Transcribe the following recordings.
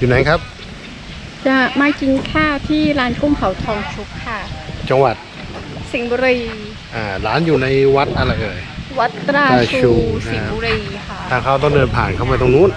อยู่ไหนครับ จะมากินข้าวที่ร้านกุ้งเผาทองชุบค่ะ จังหวัดสิงห์บุรีอ่าร้านอยู่ในวัดอะไรเอ่ย วัดตราตราชูชูนะครับสิงห์บุรีค่ะ ทางเขาต้องเดินผ่านเข้ามาตรงนู้น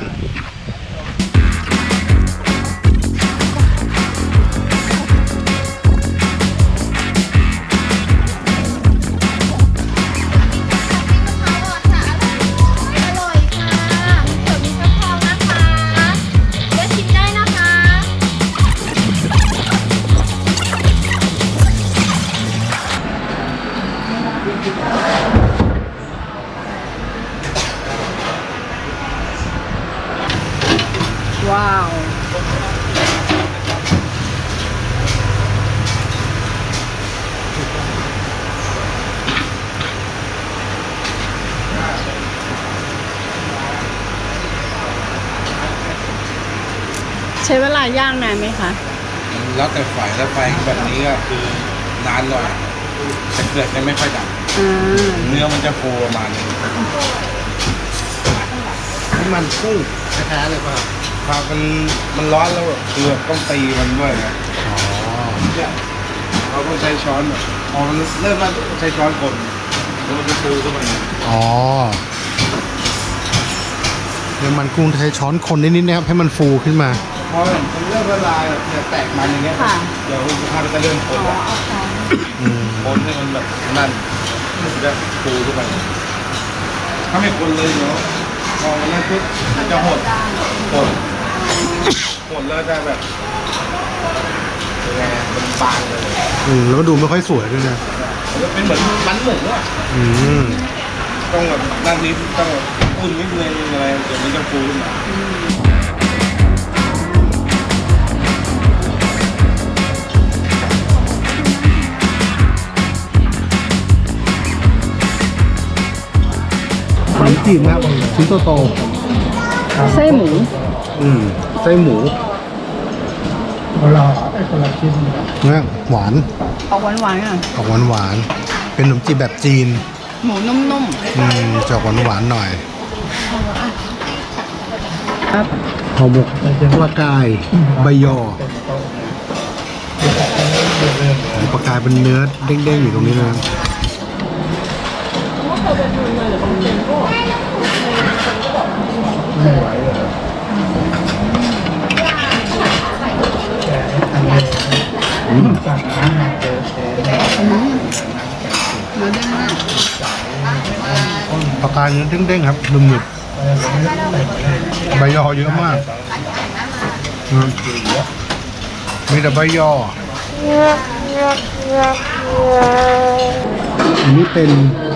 ใช้เวลาย่างนานไหมคะ แล้วแต่ไฟแล้วไฟแบบนี้ก็คือนานหน่อยแต่เกิดจะไม่ค่อยดับอ่าเนื้อมันจะฟูประมาณนึงนี่มันกุ้งแท้ๆเลยป่ะครับมันมันร้อนแล้วคือแบบต้องตีมันด้วยนะอ๋อเนี่ยเราต้องใช้ช้อนแบบพอมันเริ่มแล้วใช้ช้อนกลแล้วมันจะฟูขึ้นมา อ๋อเดี๋ยวมันกุ้งใช้ช้อนคนนิดๆนะครับให้มันฟูขึ้นมา พอมันเริ่มละลายแบบเนี่ยแตกมันอย่างเงี้ยค่ะ เดี๋ยวสภาพมันจะเริ่มคนแล้วอืมคนให้มันแบบนั่นมันจะฟูขึ้นไปถ้าไม่คนเลยเนาะพอมันนั่นปุ๊บมันจะหดหดหดแล้วจะแบบยังไงอะมันบางเลยอืมแล้วก็ดูไม่ค่อยสวยด้วยนะมันเป็นเหมือนมันหมูอะอืมต้องแบบนั่นนิดต้องแบบอุ่นนิดนึงอะไรเดี๋ยวมันจะฟูขึ้นมาข จีบนะครับชิ้นโตไส้หมูๆอืมไส้หมูเนี่ยหวานออกหวานๆอะออกหวานหวานๆเป็นขนมจีบแบบจีน หมูนุ่มอืมจะออกหวานหวานๆหน่อยๆครับห่อหมกปลากายใบยอปลากายเป็นเนื้อเด้งๆอยู่ตรงนี้นะครับเนื้ อเด้งมปลากายเนื้อเด้งๆครับหนึบๆใบยอเยอะมากอืมมีแต่ใบยออันนี้เป็น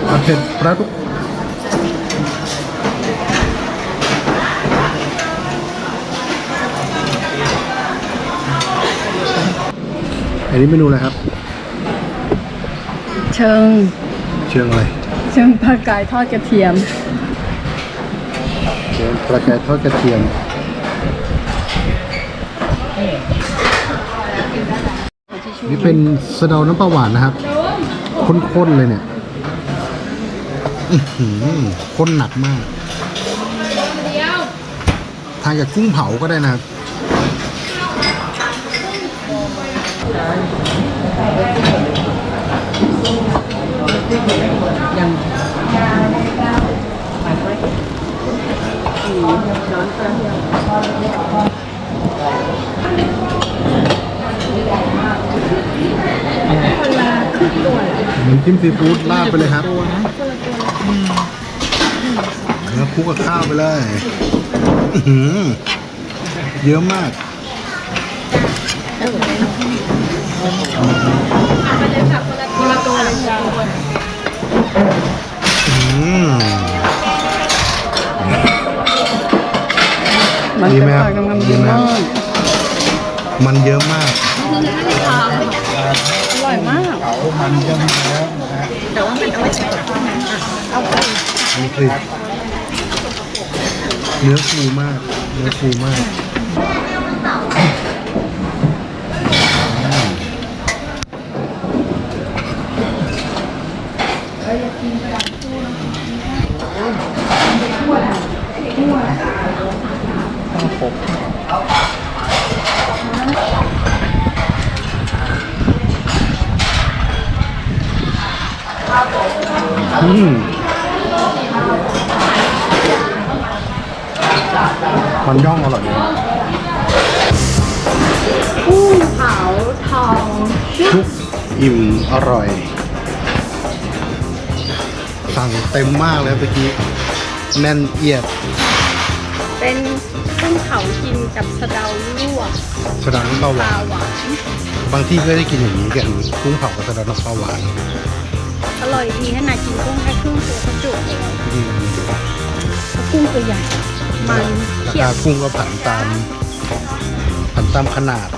ผัดเผ็ดปลาดุก อันนี้เมนูอะไรครับ เชิง เชียงอะไรเชิงผักกายทอดกระเทียม เชียงปลากายทอดกระเทียมนี่เป็นสะเดาน้ำปลาหวานนะครับข้นๆเลยเนี่ยอื้อหือข้นหนักมาก ทานกับกุ้งเผาก็ได้นะครับ น้ำจิ้มซีฟู้ดราดไปเลยครับแล้วคลุกกับข้าวไปเลยเยอื้อ หือเยอะมากอืมมันดีจะไหมครับปากกำลังดีดีไหมมากมันเยอะมาก อร่อยมากเผามันเยอะแล้วนะฮะนี่คือเนื้อฟูมาก เนื้อฟูมาก ต้มันย่องอร่อยดีกุ้งเผาทองชุบอิ่มอร่อย สั่งเต็มมากเลยเมื่อกี้แน่นเอียด เป็นกุ้งเผากินกับสะเดาลวกสะเดาน้ำปลาหปวาลานหวานบางที่ก็ได้กินอย่างนี้กันกุ้งเผากับสะเดาน้ำปลาหวานอร่อยดีขนาดกินกุ้งแค่ครึ่งตัวก็จุกแล้วอืมกุ้งตัวใหญ่มันราเขียคาวกุ้งก็ผันตามผันตามขนาด